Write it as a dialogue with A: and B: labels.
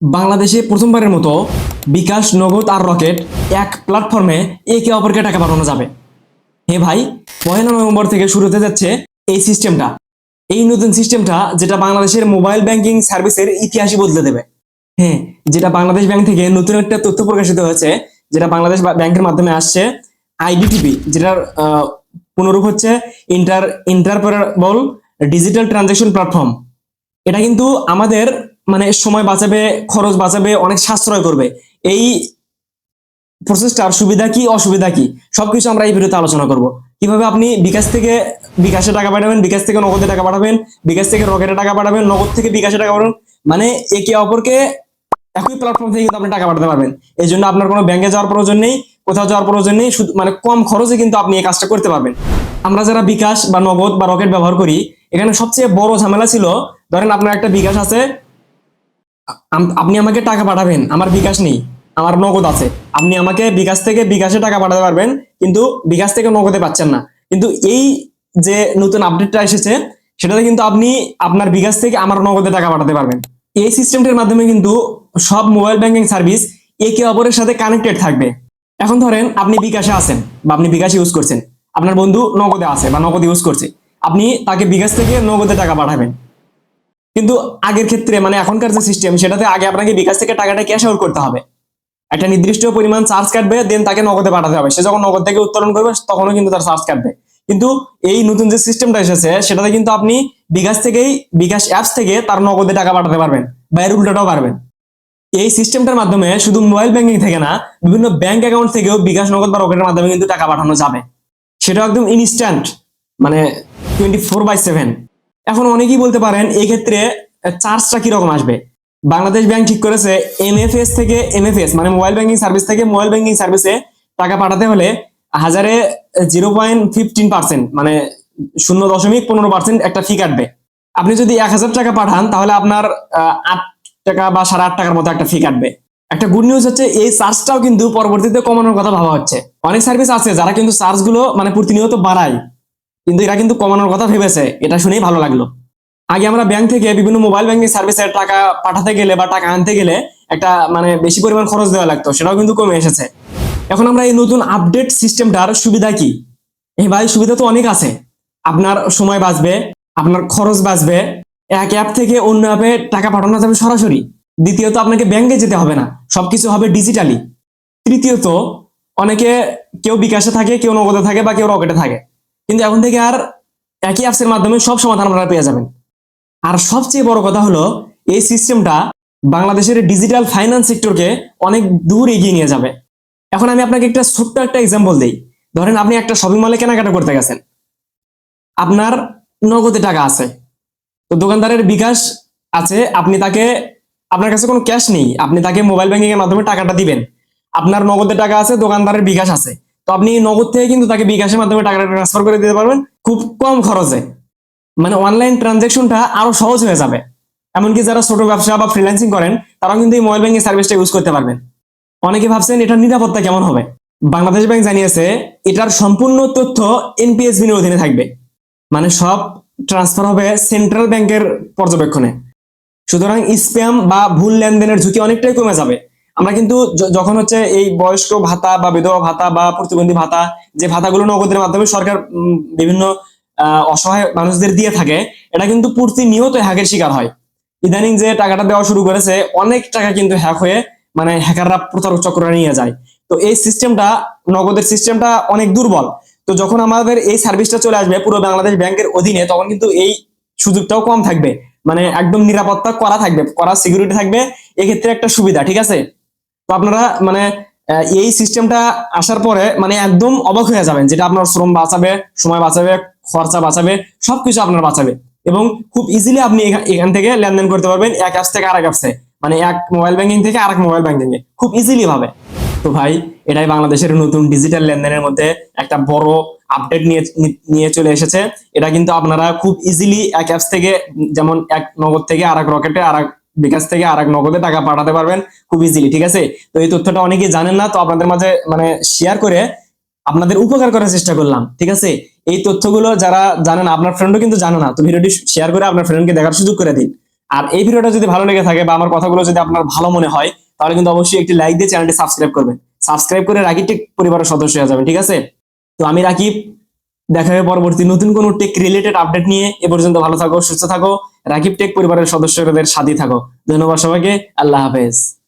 A: বাংলাদেশে প্রথমবারের মতো বিকাশ, নগদ আর রকেট এক প্ল্যাটফর্মে একে অপরকে টাকা পাঠানো যাবে। হে ভাই পয়লা নভেম্বর থেকে শুরু হতে যাচ্ছে এই সিস্টেমটা। এই নতুন সিস্টেমটা যেটা বাংলাদেশের মোবাইল ব্যাংকিং সার্ভিসের ইতিহাসই বদলে দেবে। হ্যাঁ যেটা বাংলাদেশ ব্যাংক থেকে নতুন একটা তথ্য প্রকাশিত হয়েছে, যেটা বাংলাদেশ ব্যাংকের মাধ্যমে আসছে আইডিটিপি যেটার পুনরূপ হচ্ছে inter interoperable digital transaction platform এটা কিন্তু আমাদের মানে সময় বাঁচাবে, খরচ বাঁচাবে, অনেক সাশ্রয় করবে। এই প্রসেসটার সুবিধা কি, অসুবিধা কি? সবকিছু আমরা এই ভিডিওতে আলোচনা করব। কীভাবে আপনি বিকাশ থেকে বিকাশে টাকা পাঠাবেন, বিকাশ থেকে নগদে টাকা পাঠাবেন, বিকাশ থেকে রকেটে টাকা পাঠাবেন, নগদ থেকে বিকাশে টাকা পাঠাবেন মানে একে অপরকে একই প্ল্যাটফর্ম থেকে কিন্তু আপনি টাকা পাঠাতে পারবেন। এই জন্য আপনার কোনো ব্যাংকে যাওয়ার প্রয়োজন নেই, কোথাও যাওয়ার প্রয়োজন নেই, শুধু মানে কম খরচে কিন্তু আপনি এই কাজটা করতে পারবেন। আমরা যারা বিকাশ বা নগদ বা রকেট ব্যবহার করি, এখানে সবচেয়ে বড় ঝামেলা ছিল, ধরেন আপনার একটা বিকাশ আছে আপনি আমাকে টাকা পাঠাবেন, আমার বিকাশ নেই, আমার নগদ আছে। আপনি আমাকে বিকাশ থেকে বিকাশে টাকা পাঠাতে পারবেন, কিন্তু বিকাশ থেকে নগদে পাচ্ছেন না। কিন্তু এই যে নতুন আপডেটটা এসেছে, সেটাতে কিন্তু আপনি আপনার বিকাশ থেকে আমার নগদে টাকা পাঠাতে পারবেন। এই সিস্টেমটির মাধ্যমে কিন্তু সব মোবাইল ব্যাংকিং সার্ভিস একে অপরের সাথে কানেক্টেড থাকবে। এখন ধরেন আপনি বিকাশে আছেন, বা আপনি বিকাশ ইউজ করছেন। আপনার বন্ধু নগদে আছে, বা নগদ ইউজ করছে। আপনি তাকে বিকাশ থেকে নগদে টাকা পাঠাবেন। কিন্তু আগের ক্ষেত্রে মানে এখনকার যে সিস্টেম সেটাতে আগে আপনাকে বিকাশ থেকে টাকাটা ক্যাশ আউট করতে হবে। একটা নির্দিষ্ট পরিমাণ চার্জ কাটবে দেন তাকে নগদে পাঠাতে হবে। সে যখন নগদ থেকে উত্তোলন করবে, তখনও কিন্তু তার চার্জ কাটবে। কিন্তু এই নতুন যে সিস্টেমটা এসেছে, সেটাতে কিন্তু আপনি বিকাশ থেকেই, বিকাশ অ্যাপস থেকে তার নগদে টাকা পাঠাতে পারবেন বা এর উল্টোটাও পারবেন। এই সিস্টেমটার মাধ্যমে শুধু মোবাইল ব্যাংকিং থেকে না, বিভিন্ন ব্যাংক অ্যাকাউন্ট থেকেও বিকাশ, নগদ বা রকেটের মাধ্যমে কিন্তু টাকা পাঠানো যাবে। সেটা একদম ইনস্ট্যান্ট মানে টোয়েন্টি ফোর বাই সেভেন এখন অনেকেই বলতে পারেন এই ক্ষেত্রে চার্জটা কীরকম আসবে? বাংলাদেশ ব্যাংক ঠিক করেছে এমএফএস থেকে এমএফএস মানে মোবাইল ব্যাংকিং সার্ভিস থেকে মোবাইল ব্যাংকিং সার্ভিসে টাকা পাঠাতে হলে হাজারে জিরো পয়েন্ট ফিফটিন পার্সেন্ট মানে শূন্য দশমিক পনেরো পার্সেন্ট একটা ফি কাটবে। আপনি যদি এক হাজার টাকা পাঠান, তাহলে আপনার আট টাকা বা সাড়ে আট টাকার মতো একটা ফি কাটবে। একটা গুড নিউজ হচ্ছে, এই চার্জটাও কিন্তু পরবর্তীতে কমানোর কথা ভাবা হচ্ছে। অনেক সার্ভিস আছে, যারা কিন্তু চার্জগুলো মানে প্রতিনিয়ত বাড়ায়। কিন্তু এরা কিন্তু কমানোর কথা ভেবেছে। এটা শুনেই ভালো লাগল। আগে আমরা ব্যাংক থেকে বিভিন্ন মোবাইল ব্যাংকিং সার্ভিসের টাকা পাঠাতে গেলে বা টাকা আনতে গেলে একটা মানে বেশি পরিমাণ খরচ দেওয়া লাগতো, সেটাও কিন্তু কমে এসেছে। এখন আমরা এই নতুন আপডেট সিস্টেমটার সুবিধা কি? এই ভাই, সুবিধা তো অনেক আছে। আপনার সময় বাঁচবে, আপনার খরচ বাঁচবে, এক অ্যাপ থেকে অন্য অ্যাপে টাকা পাঠানো যাবে সরাসরি। দ্বিতীয়ত, আপনাকে ব্যাংকে যেতে হবে না, সবকিছু হবে ডিজিটালি তৃতীয়ত, অনেকে কেউ বিকাশে থাকে, কেউ নগদে থাকে বা কেউ রকেটে থাকে। কিন্তু এখন থেকে আর একই অ্যাপসের মাধ্যমে সব সমাধান আপনারা পেয়ে যাবেন। আর সবচেয়ে বড় কথা হলো, এই সিস্টেমটা বাংলাদেশের ডিজিটাল ফাইন্যান্স সেক্টরকে অনেক দূর এগিয়ে নিয়ে যাবে। এখন আমি আপনাকে একটা ছোট্ট একটা এক্সাম্পল দিই। ধরেন আপনি একটা শপিং মলে কেনাকাটা করতে গেছেন। আপনার নগদে টাকা আছে। তো দোকানদারের বিকাশ আছে, আপনি তাকে, আপনার কাছে কোনো ক্যাশ নেই। আপনি তাকে মোবাইল ব্যাংকিং এর মাধ্যমে টাকাটা দিবেন। আপনার নগদে টাকা আছে, দোকানদারের বিকাশ আছে। তো আপনি নগদ থেকে কিন্তু তাকে বিকাশের মাধ্যমে টাকাটা ট্রান্সফার করে দিতে পারবেন। খুব কম খরচে। মানে অনলাইন ট্রানজেকশনটা আরও সহজ হয়ে যাবে। এমনকি যারা ছোট ব্যবসা বা ফ্রিল্যান্সিং করেন, তারাও কিন্তু এই মোবাইল ব্যাংকিং সার্ভিসটা ইউজ করতে পারবেন। অনেকে ভাবছেন এটার নিরাপত্তা কেমন হবে? বাংলাদেশ ব্যাংক জানিয়েছে, এটার সম্পূর্ণ তথ্য এনপিএস বিনের অধীনে থাকবে। মানে সব ট্রান্সফার হবে সেন্ট্রাল ব্যাংকের পর্যবেক্ষণে। সুতরাং স্প্যাম বা ভুল লেনদেনের ঝুঁকি অনেকটাই কমে যাবে। আমরা কিন্তু যখন হচ্ছে এই বয়স্ক ভাতা বা বিধবা ভাতা বা প্রতিবন্ধী ভাতা, যে ভাতাগুলো নগদের মাধ্যমে সরকার বিভিন্ন অসহায় মানুষদের দিয়ে থাকে, এটা কিন্তু প্রতিনিয়ত হ্যাকের শিকার হয়। ইদানিং যে টাকাটা দেওয়া শুরু করেছে, অনেক টাকা কিন্তু হ্যাক হয়ে মানে হ্যাকাররা প্রতারক চক্র নিয়ে যায়। তো এই সিস্টেমটা, নগদের সিস্টেমটা অনেক দুর্বল। তো যখন আমাদের এই সার্ভিসটা চলে আসবে পুরো বাংলাদেশ ব্যাংকের অধীনে, তখন কিন্তু এই সুযোগটাও কম থাকবে। মানে একদম নিরাপত্তা করা থাকবে, করা সিকিউরিটি থাকবে, এক্ষেত্রে একটা সুবিধা, ঠিক আছে? তো আপনারা মানে এই সিস্টেমটা আসার পরে মানে একদম অবাক হয়ে যাবেন যেটা আপনার শ্রম বাঁচাবে, সময় বাঁচাবে, খরচা বাঁচাবে, সবকিছু আপনার বাঁচাবে। এবং খুব ইজিলি আপনি এখান থেকে লেনদেন করতে পারবেন এক অ্যাপস থেকে আরেক অ্যাপসে মানে এক মোবাইল ব্যাংকিং থেকে আরেক মোবাইল ব্যাংকিং এ। খুব ইজিলি ভাবে। তো ভাই, এটাই বাংলাদেশের নতুন ডিজিটাল লেনদেনের মধ্যে একটা বড় আপডেট নিয়ে নিয়ে চলে এসেছে। এটা কিন্তু আপনারা খুব ইজিলি এক অ্যাপস থেকে, যেমন এক নগদ থেকে আরেক রকেটে আরেক বিকাশ থেকে আরেক নগদে টাকা পাঠাতে পারবেন খুব ইজিলি ঠিক আছে? তো এই তথ্যটা অনেকেই জানেন না, তো আপনাদের মাঝে মানে শেয়ার করে আপনাদের উপকার করার চেষ্টা করলাম, ঠিক আছে? এই তথ্যগুলো যারা জানেন, আপনার ফ্রেন্ডও কিন্তু জানে না, তো ভিডিওটি শেয়ার করে আপনার ফ্রেন্ডকে দেখার সুযোগ করে দিন। আর এই ভিডিওটা যদি ভালো লেগে থাকে বা আমার কথাগুলো যদি আপনার ভালো মনে হয়, তাহলে কিন্তু অবশ্যই একটি লাইক দিয়ে চ্যানেলটি সাবস্ক্রাইব করবেন। সাবস্ক্রাইব করে রাকিব টেক পরিবারের সদস্য হয়ে যাবেন, ঠিক আছে? তো আমি রাকিব দেখা হবে পরবর্তী নতুন কোনো টেক রিলেটেড আপডেট নিয়ে। এ পর্যন্ত ভালো থাকো, সুস্থ থাকো। রাকিব টেক পরিবারের সদস্যদের সাথে থাকো। ধন্যবাদ সবাইকে। আল্লাহ হাফেজ।